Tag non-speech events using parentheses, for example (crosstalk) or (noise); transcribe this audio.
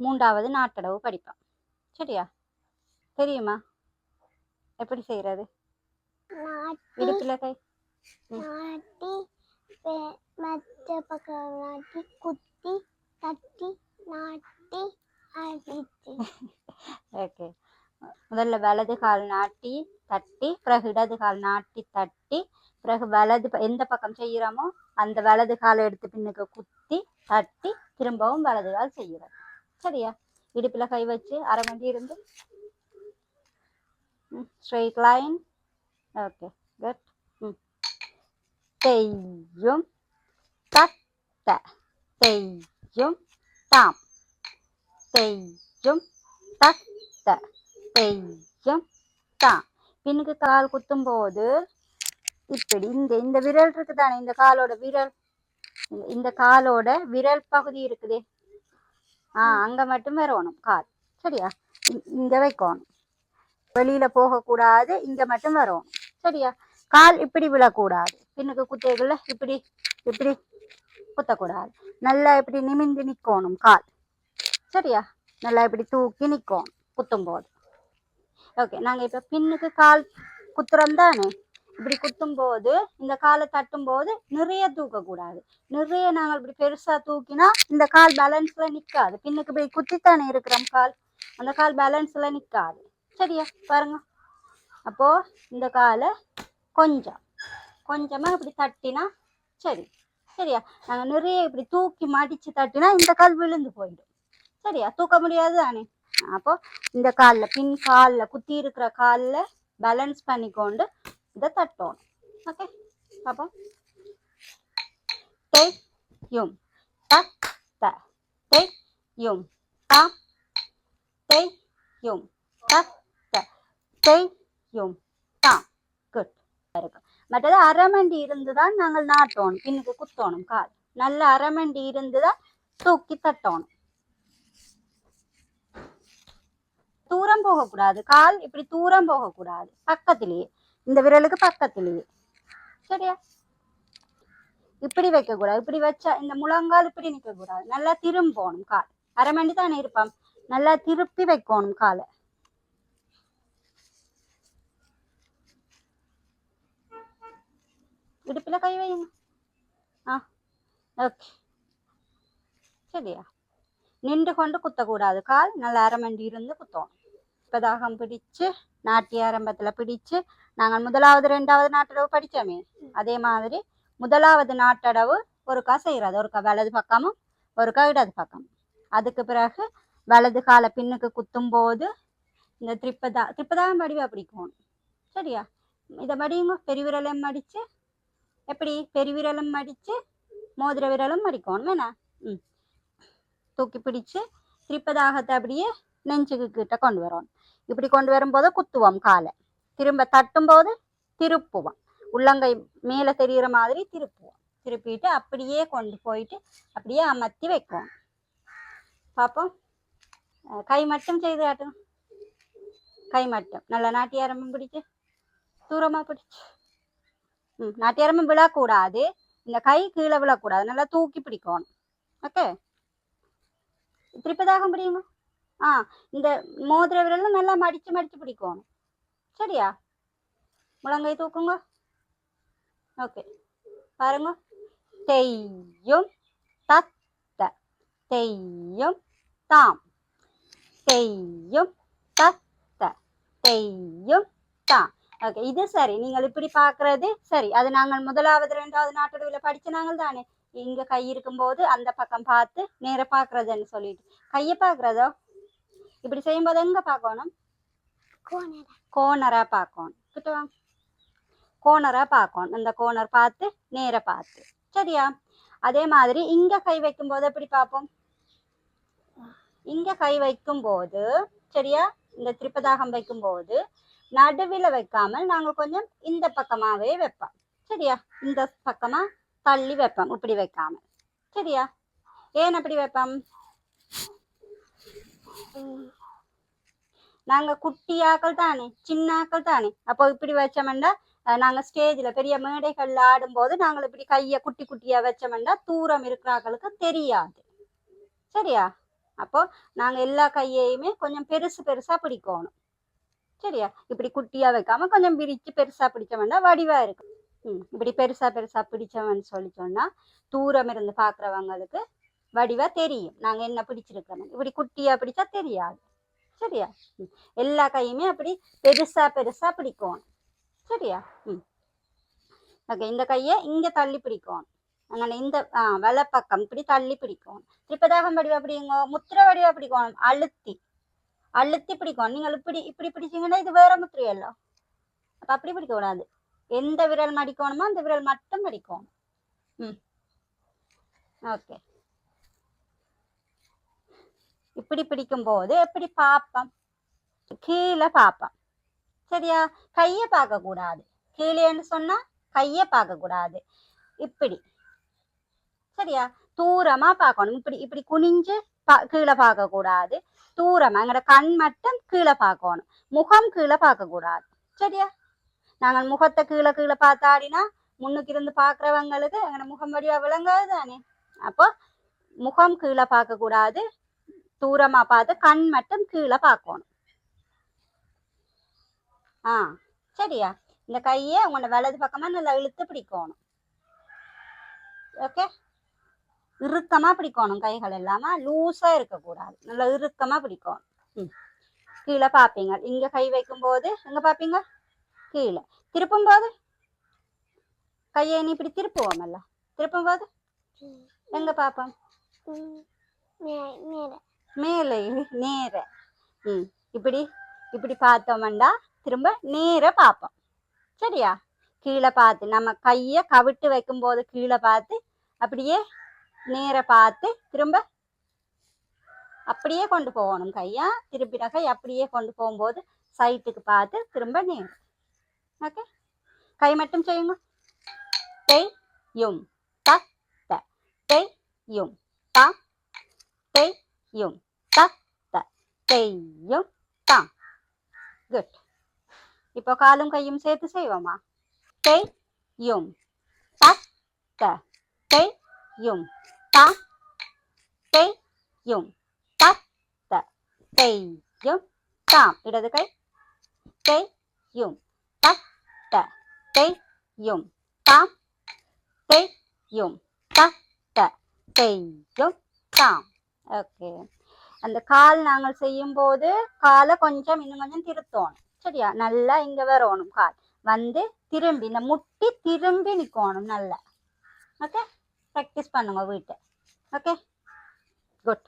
மூன்றாவது நாட்டடவு படிப்போம் சரியா? தெரியுமா? எப்படி செய்யறது இடுப்புல கை. நாட்டி வே- மற்ற பக்கம் நாட்டி குத்தி தட்டி நாட்டி அடித்து. (laughs) ஓகே. முதல்ல வலது கால் நாட்டி தட்டி பிறகு இடது கால் நாட்டி தட்டி பிறகு வலது எந்த பக்கம் செய்கிறோமோ அந்த வலது காலை எடுத்து பின்னுக்கு குத்தி தட்டி திரும்பவும் வலது கால் செய்கிறோம் சரியா? இடுப்பில் கை வச்சு அரை மணி இருந்து ஸ்ட்ரெயிட் லைன் ஓகே குட் ம். தெய்யும் தத்த தெய்யும் தாம். தெய்யும் தத்த தெய்யும் தாம். பின்னுக்கு கால் குத்தும் போது இப்படி இந்த இந்த விரல் இருக்குதானே? இந்த காலோட விரல் இந்த காலோட விரல் பகுதி இருக்குதே. ஆ அங்க மட்டும் வரணும் கால். சரியா? இங்க வைக்கணும். வெளியில போகக்கூடாது இங்க மட்டும் வரணும். சரியா? கால் இப்படி விழக்கூடாது. பின்னுக்கு குத்தைகள்ல இப்படி இப்படி குத்தக்கூடாது. நல்லா இப்படி நிமிந்து நிக்கணும் கால். சரியா? நல்லா இப்படி தூக்கி நிற்கும் குத்தும் போது ஓகே நாங்கள் இப்போ பின்னுக்கு கால் குத்துறோம் தானே? இப்படி குத்தும் போது இந்த காலை தட்டும் போது நிறைய தூக்கக்கூடாது. நிறைய நாங்கள் இப்படி பெருசா தூக்கினா இந்த கால் பேலன்ஸ்ல நிற்காது பின்னுக்கு இப்படி குத்தித்தானே இருக்கிறோம் கால். அந்த கால் பேலன்ஸ்ல நிற்காது சரியா? பாருங்க. அப்போ இந்த காலை கொஞ்சம் கொஞ்சமா இப்படி தட்டினா சரி. சரியா? நாங்கள் நிறைய இப்படி தூக்கி மடிச்சு தட்டினா இந்த கால் விழுந்து போயிடும். சரியா? தூக்க முடியாது தானே? அப்போ இந்த காலில் பின் காலில் குத்தி இருக்கிற காலில் பேலன்ஸ் பண்ணிக்கொண்டு இதை தட்டணும் ஓகே பாப்போம் டே யும் த த டே யும் தா டே த த டே யும் குட் இருக்கும் மற்றது அரைமண்டி இருந்து தான் நாங்கள் நாட்டோணும் பின்னுக்கு குத்தோணும் கால் நல்ல அரைமண்டி இருந்து தான் தூக்கி தட்டோணும் தூரம் போகக்கூடாது கால் இப்படி தூரம் போகக்கூடாது பக்கத்திலேயே இந்த விரலுக்கு பக்கத்துலேயே. சரியா? இப்படி வைக்கக்கூடாது. இப்படி வச்சா இந்த முழங்கால் இப்படி நிக்க கூடாது நல்லா திரும்பணும் கால். அரை மணி தானே இருப்பான் நல்லா திருப்பி வைக்கணும் காலை. இடுப்புல கை வைங்க ஆ ஓகே. சரியா? நின்று கொண்டு குத்தக்கூடாது. கால். நல்லா அரை மண்டி இருந்து குத்தணும். இப்பதாகம் பிடிச்சு நாட்டிய ஆரம்பத்தில் பிடிச்சு நாங்கள் முதலாவது ரெண்டாவது நாட்டடவு படித்தோமே அதே மாதிரி முதலாவது நாட்டடவு ஒருக்கா செய்கிறது ஒருக்கா வலது பக்கமும் ஒருக்கா இடது பக்கம் அதுக்கு பிறகு வலது காலை பின்னுக்கு குத்தும் போது இந்த திரிப்பதா திரிப்பதாகம் வடிவா பிடிக்கணும் சரியா? இதை மடியுங்க பெருவிரலும் மடித்து எப்படி? பெருவிரலும் மடித்து மோதிர விரலும் மடிக்கணும் வேணா? ம். தூக்கி பிடிச்சு திரிப்பதாகத்தை அப்படியே நெஞ்சுக்கு கிட்ட கொண்டு வரணும். இப்படி கொண்டு வரும்போது குத்துவோம் காலை. திரும்ப தட்டும் போது திருப்புவோம் உள்ளங்கை மேலே தெரிகிற மாதிரி திருப்புவோம் திருப்பிட்டு அப்படியே கொண்டு போயிட்டு அப்படியே அமர்த்தி வைப்போம் பார்ப்போம் கை மட்டும் செய்து காட்டுங்க கை மட்டும் நல்லா நாட்டியாரமும் பிடிச்சு தூரமாக பிடிச்சு. ம் நாட்டியாரமும் விழக்கூடாது. இந்த கை கீழே விழக்கூடாது. நல்லா தூக்கி பிடிக்கணும். ஓகே? திருப்பதாக பிடிங்க ஆ இந்த மோதிர விரலும் நல்லா மடித்து மடித்து பிடிக்கணும். சரியா முழங்கை தூக்குங்க ஓகே பாருங்க தெய்யும் தத்த தெய்யும் தாம் தெய்யும் தத்த தெய்யும் தாம் ஓகே இது சரி நீங்கள் இப்படி பார்க்கறது சரி அது நாங்கள் முதலாவது ரெண்டாவது நாட்டடுவில் படிச்ச நாங்கள் தானே இங்க கை இருக்கும்போது அந்த பக்கம் பார்த்து நேர பார்க்கறதுன்னு சொல்லிட்டு கையை பார்க்கறதோ இப்படி செய்யும்போது எங்க பார்க்கணும் கோனராக பார்க்கணும். கிட்ட வாங்க கோனராக பார்க்கணும். அந்த கோனர் பார்த்து நேர பார்த்து. சரியா? அதே மாதிரி இங்க கை வைக்கும்போது எப்படி பார்ப்போம்? இங்க கை வைக்கும்போது சரியா? இந்த திருப்பதாகம் வைக்கும்போது நடுவில் வைக்காமல் நாங்கள் கொஞ்சம் இந்த பக்கமாவே வைப்போம். சரியா? இந்த பக்கமா தள்ளி வைப்போம் இப்படி வைக்காமல். சரியா? ஏன் அப்படி வைப்போம்? நாங்க குட்டியாக்கள் தானே சின்ன ஆக்கள் தானே. அப்போ இப்படி வச்சோம்னா நாங்கள் நாங்க ஸ்டேஜ்ல பெரிய மேடைகள்ல ஆடும்போது நாங்கள் இப்படி கைய குட்டி குட்டியா வச்சோம்னா தூரம் இருக்கிறாக்களுக்கு தெரியாது. சரியா? அப்போ நாங்க எல்லா கையையுமே கொஞ்சம் பெருசு பெருசா பிடிக்கணும். சரியா? இப்படி குட்டியா வைக்காம கொஞ்சம் பிரிச்சு பெருசா பிடிச்சோம்னா வடிவா இருக்கும். ம் இப்படி பெருசா பெருசா பிடிச்சவன் சொல்லி சொன்னா தூரம் இருந்து பாக்குறவங்களுக்கு வடிவா தெரியும். நாங்க என்ன பிடிச்சிருக்கிறோம் இப்படி குட்டியா பிடிச்சா தெரியாது. சரியா ம். எல்லா கையுமே அப்படி பெருசா பெருசா பிடிக்கணும் சரியா ம் ஓகே இந்த கையை இங்க தள்ளி பிடிக்கணும் അങ്ങനെ இந்த ஆ வலப்பக்கம் இப்படி தள்ளி பிடிக்கணும் திரிப்பதாகம் வடிவா பிடிங்க முத்திர வடிவா பிடிக்கணும் அழுத்தி அழுத்தி பிடிக்கணும் நீங்கள் இப்படி இப்படி பிடிச்சீங்கன்னா இது வேற முத்திரையல்லோ அப்ப அப்படி பிடிக்க கூடாது எந்த விரல் மடிக்கணுமோ அந்த விரல் மட்டும் மடிக்கணும் ம் ஓகே இப்படி பிடிக்கும் போது எப்படி பார்ப்போம் கீழே பார்ப்போம் சரியா? கையை பார்க்கக்கூடாது. கீழேன்னு சொன்னா கையை பார்க்கக்கூடாது. இப்படி. சரியா? தூரமா பார்க்கணும். இப்படி இப்படி குனிஞ்சு பா- கீழே பார்க்கக்கூடாது. தூரமா. எங்களோட கண் மட்டும் கீழே பார்க்கணும். முகம் கீழே பார்க்கக்கூடாது. சரியா? நாங்கள் முகத்தை கீழே கீழே பார்த்தாடினா முன்னுக்கு இருந்து பார்க்குறவங்களுக்கு எங்களோட முகம் வடிவா விளங்காது தானே? அப்போ முகம் கீழே பார்க்கக்கூடாது. தூரமா பார்த்து கண் மட்டும் கீழே பார்க்கணும். ஆ சரியா? இந்த கையை உங்களோட வலது பக்கமா நல்லா இழுத்து பிடிக்கணும். ஓகே? இறுக்கமா பிடிக்கணும் கைகள் இல்லாம லூஸா இருக்கக்கூடாது. நல்லா இறுக்கமா பிடிக்கணும். ம். கீழே பார்ப்பீங்க. இங்க கை வைக்கும் போது எங்க பார்ப்பீங்க? கீழே. திருப்பும் போது கையை நீ இப்படி திருப்பும் போது எங்க பார்ப்போம்? மேலே நேர. ம் இப்படி இப்படி பார்த்தோம்டா திரும்ப நேர பார்ப்போம். சரியா? கீழே பார்த்து நம்ம கையை கவிட்டு வைக்கும்போது கீழே பார்த்து அப்படியே நேர பார்த்து திரும்ப அப்படியே கொண்டு போகணும். கையா திருப்பின கை அப்படியே கொண்டு போகும்போது சைட்டுக்கு பார்த்து திரும்ப நேரம் ஓகே? கை மட்டும் செய்யுங்க. டெய் யும் த டெய் யும் ப டெய் யும் த த டெய் யும் த குட் இப்போ காலும் கையும் சேர்த்து செய்வோமா டெய் யும் த த டெய் யும் த டெய் யும் த த டெய் யும் தாம் இடது கை டெய் யும் த த டெய் யும் தாம் டெய் யும் த த டெய் யும் தாம் ஓகே அந்த கால் நாங்கள் செய்யும் போது காலை கொஞ்சம் இன்னும் கொஞ்சம் திருத்தணும். சரியா? நல்லா இங்க வரணும் கால். வந்து திரும்பி இந்த முட்டி திரும்பி நிக்கணும் நல்லா. ஓகே ப்ராக்டிஸ் பண்ணுங்க வீட்டை. Okay good